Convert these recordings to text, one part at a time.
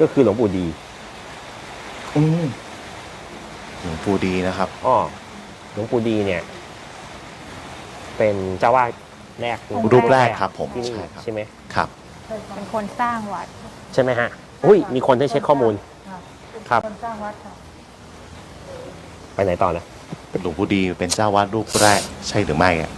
ก็คือหลวงปู่ดีอืมหลวงปู่ดีนะครับ อ้อหลวงปู่ดีเนี่ย เป็นเจ้าวาดแรกรูปแรกครับผมที่นี่ใช่ครับใช่ไหมครับ เป็นคนสร้างวัดใช่ไหมฮะอุ้ยมีคนได้เช็คข้อมูล ครับคนสร้างวัดค่ะไปไหนต่อนะหลวงปู่ดีเป็นเจ้าวาดรูปแรกใช่หรือไม่อะ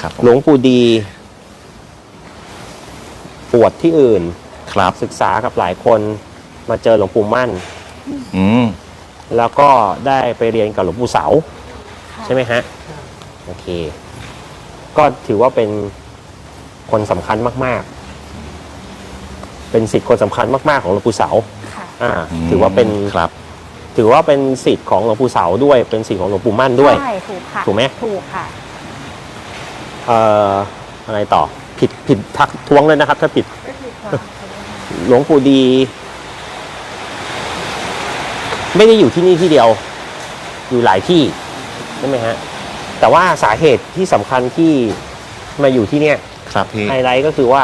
ครับผมหลวงปู่ดีปวดที่อื่น ครับศึกษากับหลายคน มาเจอหลวงปู่มั่น อืม แล้วก็ได้ไปเรียนกับหลวงปู่เสา ใช่ไหมฮะ โอเค ก็ถือว่าเป็นคนสำคัญมาก ๆ เป็นสิทธิ์คนสำคัญมาก ๆ ของหลวงปู่เสา ค่ะ อ่า ถือว่าเป็นครับ ถือว่าเป็นสิทธิ์ของหลวงปู่เสาด้วย เป็นสิทธิ์ของหลวงปู่มั่นด้วย ใช่ถูกค่ะถูกไหม ถูกค่ะ เอ่ออะไรต่อ ผิดผิดทักท้วงเลยนะครับ ถ้าผิด หลวงปู่ดี ไม่ได้อยู่ที่นี่ที่เดียว อยู่หลายที่ใช่ไหมฮะ แต่ว่าสาเหตุที่สำคัญที่มาอยู่ที่เนี่ยครับพี่ ไฮไลท์ก็คือว่า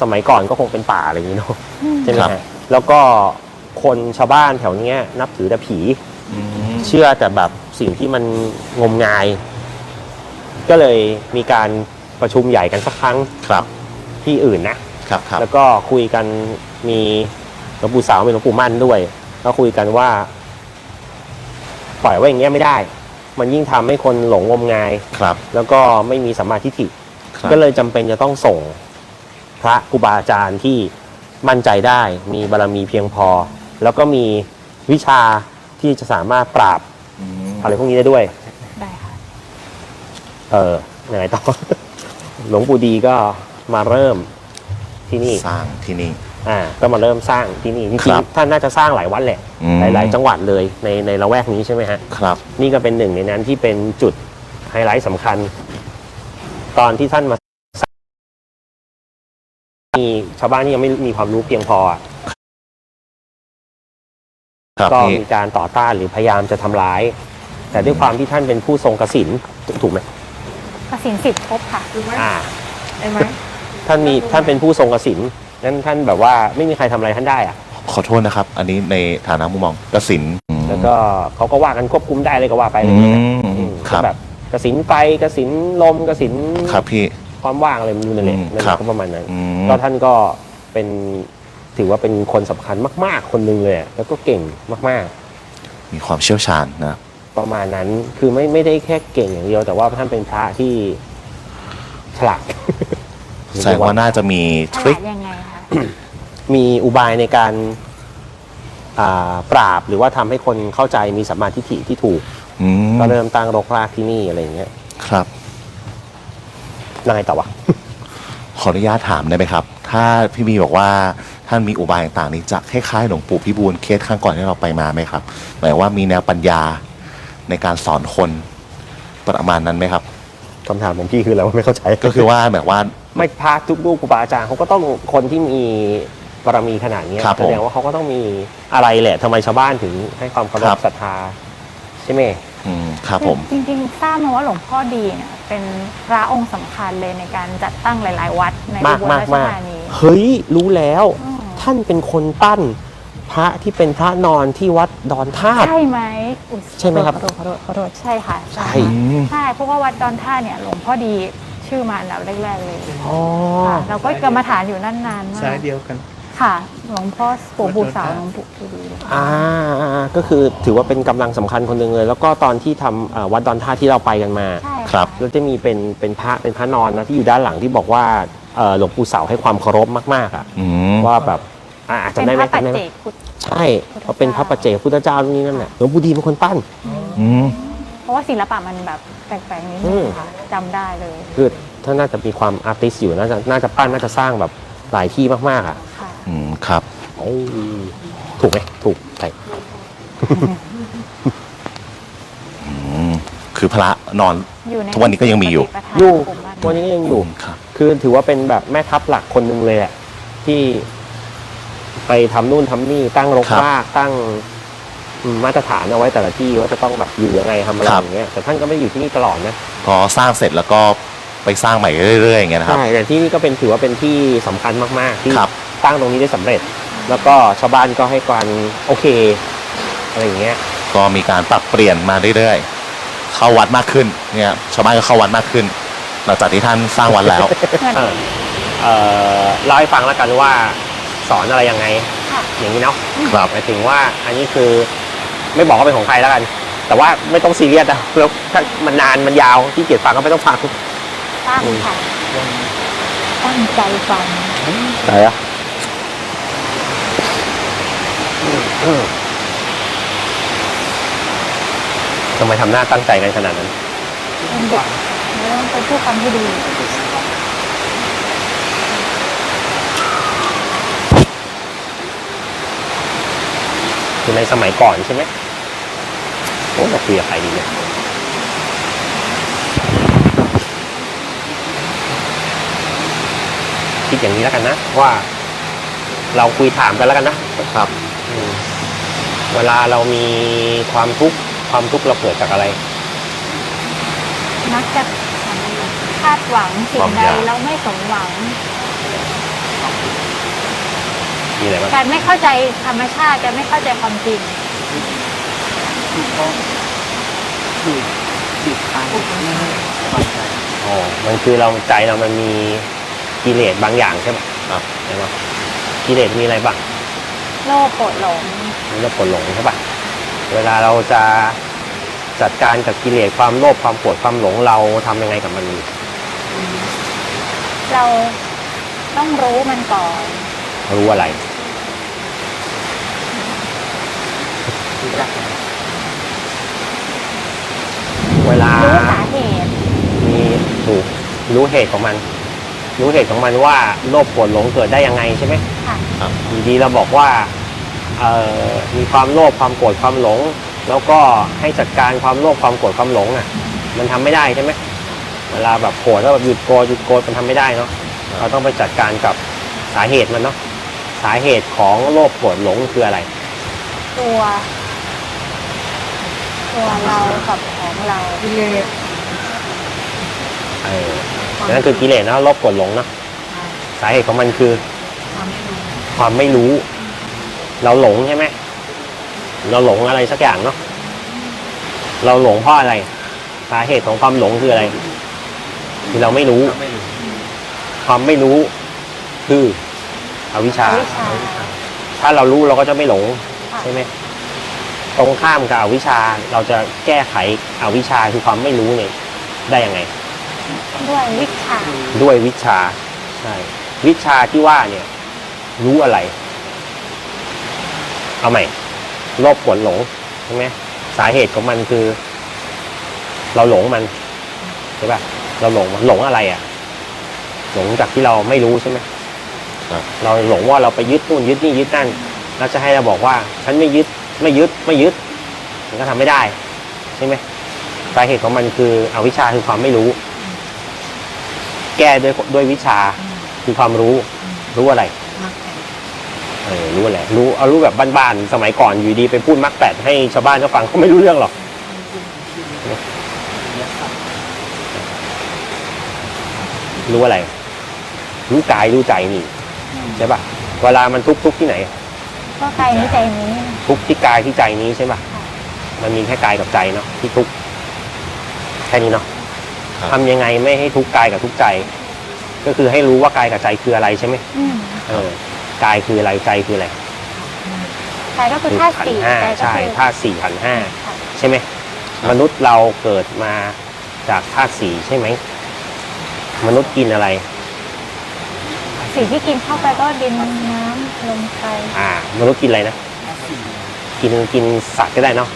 สมัยก่อนก็คงเป็นป่าอะไรอย่างนี้เนาะใช่ไหมครับ ฮะแล้วก็คนชาวบ้านแถวเนี้ย นับถือแต่ผี อืมเชื่อแต่แบบสิ่งที่มันงมงาย ก็เลยมีการประชุมใหญ่กันสักครั้งครับที่อื่นนะ ครับครับแล้วก็คุยกันมีหลวงปู่สาวมีหลวงปู่มั่นด้วย ก็คุยกันว่า ปล่อยไว้อย่างเงี้ยไม่ได้ มันยิ่งทำให้คนหลงงมงาย ครับ แล้วก็ไม่มีสัมมาทิฏฐิครับก็เลยจำเป็นจะต้องส่งพระครูบาอาจารย์ที่มั่นใจได้ มีบารมีเพียงพอ แล้วก็มีวิชาที่จะสามารถปราบอืมอะไรพวกนี้ได้ด้วย ได้ค่ะ เออยังไงต่อ หลวงปู่ดีก็มาเริ่มที่นี่ สร้างที่นี่ อ่าก็มาเริ่มสร้างที่นี่จริคงรับๆท่านน่าจะสร้างหลายวัดแหละ อืม หลาย ๆ จังหวัดเลยในในละแวกนี้ใช่ไหมฮะ ครับ นี่ก็เป็นหนึ่งในนั้นที่เป็นจุดไฮไลท์สำคัญ ตอนที่ท่านมามีชาวบ้านที่ยังไม่มีความรู้เพียงพออะครับก็พี่มีการต่อต้านหรือพยายามจะทำร้าย แต่ด้วยความที่ท่านเป็นผู้ทรงกสินถูกไหมกสินสิบครบค่ะ อ่า ได้ไหมท่านมีท่านเป็นผู้ทรงกสิน นั้นท่านแบบว่าไม่มีใครทำอะไรท่านได้อะขอโทษนะครับ อันนี้ในฐานะมุมมองกสินอืมแล้วก็เขาก็ว่ากันควบคุมได้เลยก็ว่าไปอะไรอือย่างเงี้ยนะมอืมครับ แบบกสินไฟกสินลมกสินครับพี่ ความว่างอะไรไม่รู้นั่นแหละอืมนั่นแหครัละบก็ประมาณนั้น อืมก็ท่านก็เป็นถือว่าเป็นคนสำคัญมาก ๆ คนหนึ่งเลยอะแล้วก็เก่งมาก มีความเชี่ยวชาญนะ ๆ ประมาณนั้นคือไม่ไม่ได้แค่เก่งอย่างเดียว แต่ว่าท่านเป็นพระที่ฉลาด แสดงว่าน่าจะมีฉทริลาคดยังไงคะ มีอุบายในการอ่าปราบหรือว่าทำให้คนเข้าใจมีสัมมาทิฏฐิที่ถูก อืมก็เริ่มตั้งรกรากที่นี่อะไรอย่างเงี้ยครับยังไงต่อวะขออนุญาตถามได้ไหมครับ ถ้าพี่บีบอกว่าท่านมีอุบายต่างๆนี้จะคล้ายๆหลวงปู่พิบูลเคสข้างก่อนที่เราไปมาไหมครับ หมายว่ามีแนวปัญญาในการสอนคนประมาณนั้นไหมครับ คำถามของพี่คืออะไรวะไม่เข้าใจ ก็คือว่าแบบว่า ไม่พระทุกรูปครูบาอาจารย์เขาก็ต้องคนที่มีบารมีขนาดเนี้ยครับผม แสดงว่าเขาก็ต้องมีอะไรแหละทำไมชาวบ้านถึงให้ความเคารครัพบศรัทธาใช่ไหม อืมครับผม จริงๆทราบมาว่าหลวงพ่อดีเนี่ยเป็นพระองค์สำคัญเลยในการจัดตั้งหลาย ๆ วัดในอุมากบลมากราชมากธานี เฮ้ย รู้แล้ว อืม ท่านเป็นคนปั้นพระที่เป็นพระนอนที่วัดดอนธาตุ ใช่ไหมอุ๊ยใช่ไหมครับขอโทษขอโทษขอโทษใช่ค่ะใช่ อืม ใช่เพราะว่าวัดดอนท่าเนี่ยหลวงพ่อดี ชื่อมาอันดับแรกๆเลยอ๋อค่ะเราก็กรรมฐานอยู่นั่นนานมาสายกเดียวกัน ค่ะ หลวงพ่อปู่ปู่สาวหลวงปู่ดีเลยอ่าอ่าก็คือถือว่าเป็นกำลังสำคัญคนหนึ่งเลย แล้วก็ตอนที่ทำอ่าวัดดอนธาตุที่เราไปกันมา ใช่ะครับ แล้วจะมีเป็นเป็นพระเป็นพระนอนนะที่อยู่ด้านหลังที่บอกว่าเอ่อหลวงปู่เสาให้ความเคารพมากๆอะอืมว่าแบบอ่าเป็นจำได้ไหพมระปัจจำได้ไหมเจกพุทธ ใช่เขาเป็นพระปัจเจกพุทธเจ้าตรงนี้นั่นแหละหลวงปู่ดีเป็นคนปั้น อืมเพ ราะว่าศิลปะมันแบบแปลกๆนิดอืนึงมค่ะจำได้เลย คือท่านน่าจะมีความอาร์ติสอยู่น่าจะน่าจะปั้นน่าจะสร้างแบบหลายที่มากๆอะค่ะ อืมครับ โอ้ถูกไหมถูกใช่ อืมคือพระนอน อยู่ในทุกวันนี้ก็ยังมีอยู่ ปฏิปทาอยู่กลุ่มบ้าน วันนี้ก็ยังอยู่ ครับ คือถือว่าเป็นแบบแม่ทัพหลักคนหนึ่งเลยแหละที่ไปทำนู่นทำนี่ตั้งรกครับ รากตั้งอื มมาตรฐานเอาไว้แต่ละที่ว่าจะต้องแบบอยู่ยังไงทำอะไรครับอย่างเงี้ยแต่ท่านก็ไม่ได้อยู่ที่นี่ตลอดนะพอสร้างเสร็จแล้วก็ไปสร้างใหม่เรื่อยๆอย่างเงี้ยนะครับใช่แต่ที่นี่ก็เป็นถือว่าเป็นที่สำคัญมากๆที่ครับตั้งตรงนี้ได้สำเร็จ แล้วก็ชาวบ้านก็ให้การโอเคอะไรอย่างเงี้ยก็มีการปรับเปลี่ยนมาเรื่อยๆเข้าวัดมากขึ้นเนี่ยชาวบ้านก็เข้าวัดมากขึ้น หลังจากที่ท่านสร้างวัดแล้วเออเอ่อเล่าให้ฟังแล้วกันว่าสอนอะไรยังไงค่ะอย่างนี้เนาะครับหมายถึงว่าอันนี้คือ ไม่บอกว่าเป็นของใครแล้วกัน แต่ว่าไม่ต้องซีเรียสนะแล้วถ้ามันนานมันยาวที่เกียจฟังก็ไม่ต้องฟังตั้งค่ะตั้งใจฟังไหนอะทำไมทำหน้าตั้งใจกันขนาดนั้นเป็นเด็กแล้วต้องไปพูดคำที่ดี คือในสมัยก่อนใช่ไหมโอ้จะคุยกับใครดีเนี่ยคิดอย่างนี้แล้วกันนะ ว่าเราคุยถามกันแล้วกันนะครับอืมเวลาเรามีความทุกข์ความทุกข์เราเกิดจากอะไร มักจะคาดหวังสิ่ควางมใดอยากแล้วไม่สมหวัง มีอะไรบ้างการไม่เข้าใจธรรมชาติการไม่เข้าใจความจริงอ๋อมันคือเราใจเรามันมีกิเลสบางอย่างใช่ไหมครับใช่ไหมกิเลสมีอะไรบ้างโลภโกรธหลงมันจะผลหลงใช่ปะเวลาเราจะจัดการกับกิเลสความโลภความโกรธความหลงเราทำยังไงกับมัน เราต้องรู้มันก่อน รู้อะไร เวลา รู้สาเหตุมีถูกรู้เหตุของมัน รู้เหตุของมันว่าโลภโกรธหลงเกิดได้ยังไงใช่ไหมค่ะ อยู่ดีเราบอกว่าเอ่อมีความโลภความโกรธความหลง แล้วก็ให้จัดการความโลภความโกรธความหลงอะ มันทำไม่ได้ใช่ไหมเวลาแบบโกรธแล้วแบบหยุดโกรธหยุดโกรธมันทำไม่ได้เนาะเราต้องไปจัดการกับสาเหตุมันเนาะสาเหตุของโลภโกรธหลงคืออะไร ตัว ตัวเรากับของเราเออนั่นคือกิเลสนะโลภโกรธหลงเนาะสาเหตุของมันคือ ความไม่รู้ เราหลงใช่ไหมเราหลงอะไรสักอย่างเนาะเราหลงเพราะอะไร สาเหตุของความหลงคืออะไร คือเราไม่รู้ ความไม่รู้ คืออวิชชาอวิชชาถ้าเรารู้เราก็จะไม่หลงค่ะใช่ไหม ตรงข้ามกับอวิชชาเราจะแก้ไขอวิชชาคือความไม่รู้เนี่ยได้ยังไง ด้วยวิชาด้วยวิชาใช่วิชาที่ว่าเนี่ย รู้อะไร เอาใหม่โลภโกรธหลงใช่ไหมสาเหตุของมันคือ เราหลงมันใช่ป่ะเราหลงมันหลงอะไรอะ่ะ หลงจากที่เราไม่รู้ใช่ไหมครับเราหลงว่าเราไปยึดนู่นยึดนี่ยึดนั่นแล้วจะให้เราบอกว่า ฉันไม่ยึด ไม่ยึดไม่ยึด มันก็ทำไม่ได้ ใช่ไหมสาเหตุของมันคืออวิชชาคือความไม่รู้ แก้ด้วยด้วยวิชาคือความรู้ รู้อะไรเออรู้อะไรรู้เอารู้แบบบ้านๆสมัยก่อนอยู่ดีไปพูดมักแปดให้ชาวบ้านเขาฟังเขาไม่รู้เรื่องหรอกรู้อะไร รู้กายรู้ใจนี่ใช่ปะเวลามันทุกข์ทุกข์ที่ไหน ก็ใครนิใจนี้ ทุกข์ที่กายที่ใจนี้ใช่ปะค่ะมันมีแค่กายกับใจเนาะที่ทุกข์แค่นี้เนาะครับ ทำยังไงไม่ให้ทุกข์กายกับทุกข์ใจ ก็คือให้รู้ว่ากายกับใจคืออะไรใช่ไหมอืมเออกายคืออะไรใจคืออะไรใจก็คือคือธาตุขันสี่ธ์ห้าใจก็ใช่คือธาตุสี่ขันธ์ห้าค่ะใช่ไหมมนุษย์เราเกิดมาจากธาตุสี่ใช่ไหมมนุษย์กินอะไร สิ่งที่กินเข้าไปก็ดินน้ำลมไฟอ่า มนุษย์กินอะไรนะ กินกินสัตว์ก็ได้เนาะ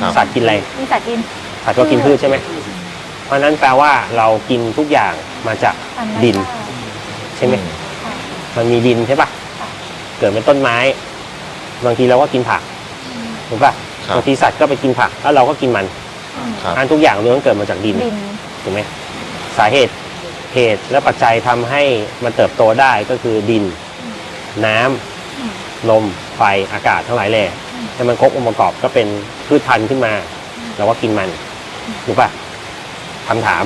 ครับ สัตว์กินอะไรมีสัตว์กิน สัตว์ก็กินพืชใช่ไหมเพราะฉะนั้นแปลว่าเรากินทุกอย่างมาจากธรรมดินชาติใช่ไหมค่ะมันมีดินใช่ปะค่ะเกิดเป็นต้นไม้ บางทีเราก็กินผักถูกปะครับ บางทีสัตว์ก็ไปกินผักแล้วเราก็กินมันอืมครับ อันทุกอย่างล้วนเกิดมาจากดินดิน ถูกไหมสาเหตุเหตุและปัจจัยทำให้มันเติบโตได้ก็คือดิน น้ำอืม ลม ไฟอากาศทั้งหลายแหล่ให้มันครบองค์ประกอบก็เป็นพืชพันธุ์ขึ้นมาเราก็กินมันถูกปะคำถาม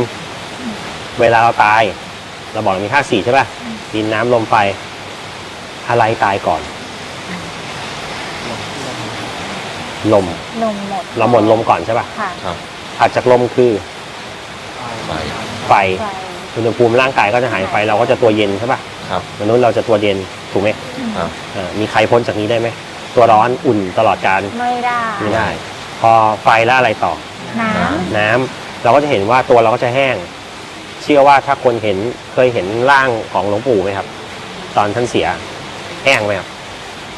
เวลาเราตาย เราบอกเรามีธาตุสี่ใช่ปะดินน้ำลมไฟ อะไรตายก่อน ลมลมหมดเราหมดลมก่อนใช่ป่ะค่ะครับถัดจากลมคือไปไฟไฟอุณหภูมิร่างกายก็จะหายไฟเราก็จะตัวเย็นใช่ป่ะครับมนุษย์เราจะตัวเย็น ถูกไหมครับเอ่อมีใครพ้นจากนี้ได้ไหม ตัวร้อนอุ่นตลอดการไม่ได้ไม่ได้ พอไฟแล้วอะไรต่อ น้น้ำเราก็จะเห็นว่าตัวเราก็จะแห้ง เชื่อว่าถ้าคนเห็นเคยเห็นร่างของหลวงปู่ไหมครับ ตอนท่านเสีย แห้งไหมครับ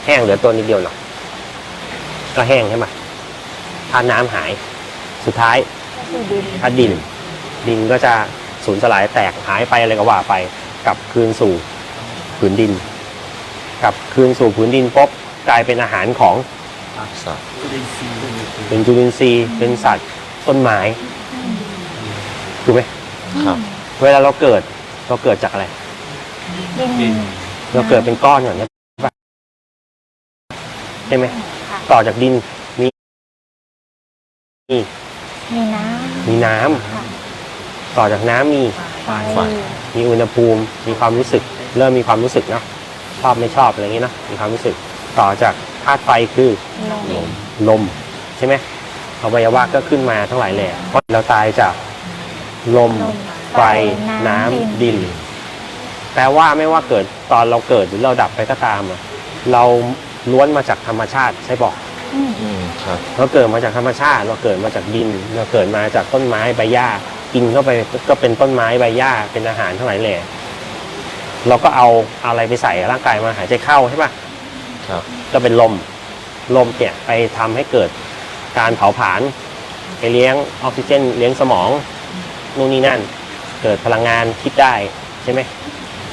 แห้งเหลือตัวนิดเดียวหรอกก็แห้งใช่ไหมถ้าน้ำหาย สุดท้ายำก็คือดินถ้าดิน ดินก็จะสูญสลายแตกหายไปอะไรก็ว่าไปกลับคืนสู่ผืนดิน กลับคืนสู่ผืนดินปุ๊บกลายเป็นอาหารของสัตว์เป็นจุลินทรีย์เป็นสัตว์ต้นไม้ถูกไหมครับ เวลาเราเกิดเราเกิดจากอะไร ดิน เราเกิดเป็นก้อนก่อนใช่ปะใช่ไหมค่ะต่อจากดินมีมีมีน้มีน้ำำค่ะต่อจากน้ำมีไฟไฟมีอุณหภูมิ มีความรู้สึก เริ่มมีความรู้สึกเนาะ ชอบไม่ชอบอะไรอย่างนี้เนอะมีความรู้สึกต่อจากธาตุไฟคือลมลมใช่ไหมอวัยวะก็ขึ้นมาทั้งหลายแหล่เพราะเราตายจากลมลมไฟน้ำดิน แปลว่าไม่ว่าเกิดตอนเราเกิดหรือเราดับไปก็ตามอะเราล้วนมาจากธรรมชาติใช่บอกอืมอืมครับ เราเกิดมาจากธรรมชาติ เราเกิดมาจากดิน เราเกิดมาจากต้นไม้ใบหญ้ากินเข้าไปก็เป็นต้นไม้ใบหญ้าเป็นอาหารทั้งหลายแหล่ เราก็เอาอะไรไปใส่ร่างกายมาหายใจเข้าใช่ปะครับ ก็เป็นลม ลมเนี่ยไปทำให้เกิดการเผาผลาญไปเลี้ยงออกซิเจน เลี้ยงสมองนู่นนี่นั่น เกิดพลังงานคิดได้ใช่ไหม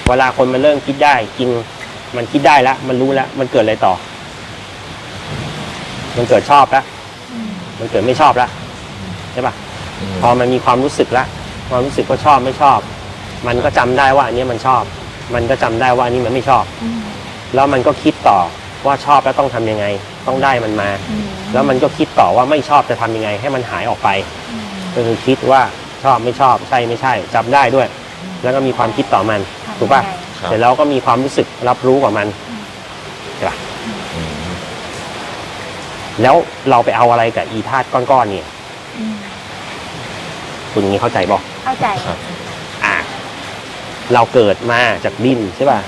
เวลาคนมันเริ่มคิดได้ กินมันคิดได้แล้วมันรู้แล้วมันเกิดอะไรต่อ มันเกิดชอบแล้วมันเกิดไม่ชอบแล้วใช่ปะอืมพอมันมีความรู้สึกละความรู้สึกว่าชอบไม่ชอบ มันก็จำได้ว่าอันนี้มันชอบ มันก็จำได้ว่าอันนี้มันไม่ชอบ อืมแล้วมันก็คิดต่อว่าชอบแล้วต้องทำยังไง ต้องได้มันมา อืมแล้วมันก็คิดต่อว่าไม่ชอบจะทำยังไง ให้มันหายออกไปอืมก็คือคิดว่าชอบไม่ชอบใช่ไม่ใช่จำได้ด้วย แล้วก็มีความคิดต่อมันถูกป่ะครับเสร็จแล้วก็มีความรู้สึกรับรู้กับมันใช่ปะอืมแล้วเราไปเอาอะไรกับอีธาตุก้อนๆเนี่ย อืมคุณอย่างนี้เข้าใจบอกเข้าใจ ครับอะ เราเกิดมาจากดินใช่ป่ะ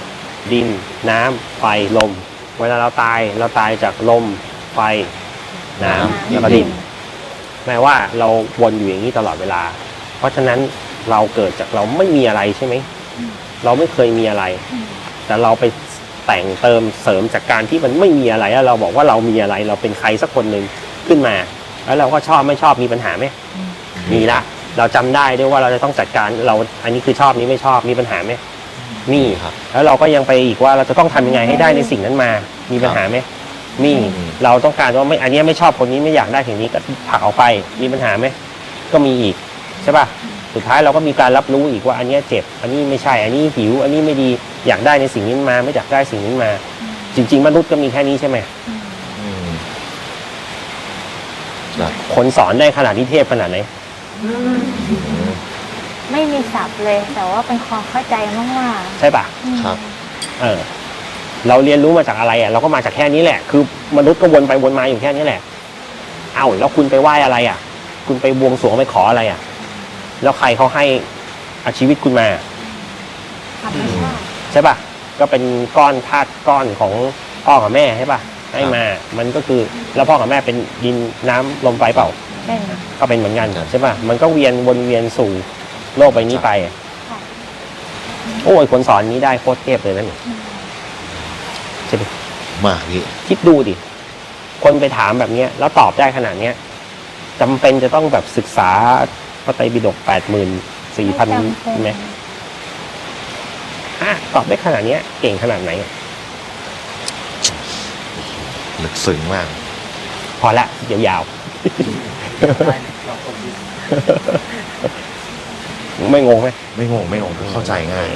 ดิน น้ำไฟลม เวลาเราตายเราตายจากลมไฟ น้ำแล้วก็ดินแม้ว่าเราวนอยู่อย่างนี้ตลอดเวลา เพราะฉะนั้นเราเกิดจากเราไม่มีอะไรใช่ไหมเราไม่เคยมีอะไรอืมแต่เราไปแต่งเติมเสริมจากการที่มันไม่มีอะไรแล้วเราบอกว่าเรามีอะไร เราเป็นใครสักคนหนึ่งขึ้นมา แล้วเราก็ชอบไม่ชอบมีปัญหาไหมมีละ เราจำได้ด้วยว่าเราจะต้องจัดการเราอันนี้คือชอบนี้ไม่ชอบมีปัญหาไหมมีครับแล้วเราก็ยังไปอีกว่าเราจะต้องทำยังไงให้ได้ในสิ่งนั้นมา มีปัญหาไหมมีอืม เราต้องการว่าไม่อันนี้ไม่ชอบคนนี้ไม่อยากได้สิ่งนี้ก็ผลักออกไปมีปัญหาไหมก็มีอีกใช่ป่ะสุดท้ายเราก็มีการรับรู้อีกว่าอันเนี้ยเจ็บ อันนี้ไม่ใช่อันนี้หิว อันนี้ไม่ดีอยากได้ในสิ่งนี้มา ไม่อยากได้สิ่งนี้มา จริง ๆ มนุษย์ก็มีแค่นี้ใช่ไหม อืมครับ คนสอนได้ขนาดที่เทพขนาดไหน ไม่มีศัพท์เลย แต่ว่าเป็นความเข้าใจมากใช่ป่ะๆอืมครับ เออ เราเรียนรู้มาจากอะไรอะ เราก็มาจากแค่นี้แหละ คือมนุษย์ก็วนไปวนมาอยู่แค่นี้แหละ เอ้าแล้วคุณไปไหว้อะไรอะ คุณไปบวงสรวงไปขออะไรอะ แล้วใครเขาให้อาชีวิตคุณมา ธรรมชาติใช่ป่ะก็เป็นก้อนธาตุก้อนของพ่อกับแม่ใช่ป่ะให้มา มันก็คือแล้วพ่อกับแม่เป็นดินน้ำลมไฟเปล่า เป็นก็เป็นเหมือนกันครับ ใช่ป่ะ มันก็เวียนวนเวียนสู่โลกใบนี้ไปอะค่ะ โอ้ยคนสอนนี้ได้โคตรเทพเลยนะนี่ใช่ไหมมากพี่คิดดูดิ คนไปถามแบบเนี้ย แล้วตอบได้ขนาดเนี้ยจำเป็นจะต้องแบบศึกษาพระไตรปิฎกแปดหมื่นสี่พันไม่จำเป็นไหมอะตอบได้ขนาดเนี้ย เก่งขนาดไหน ลึกซึ้งมาก พอละยาวๆ ไม่งงไหมไม่งงไม่งงเข้าใจง่าย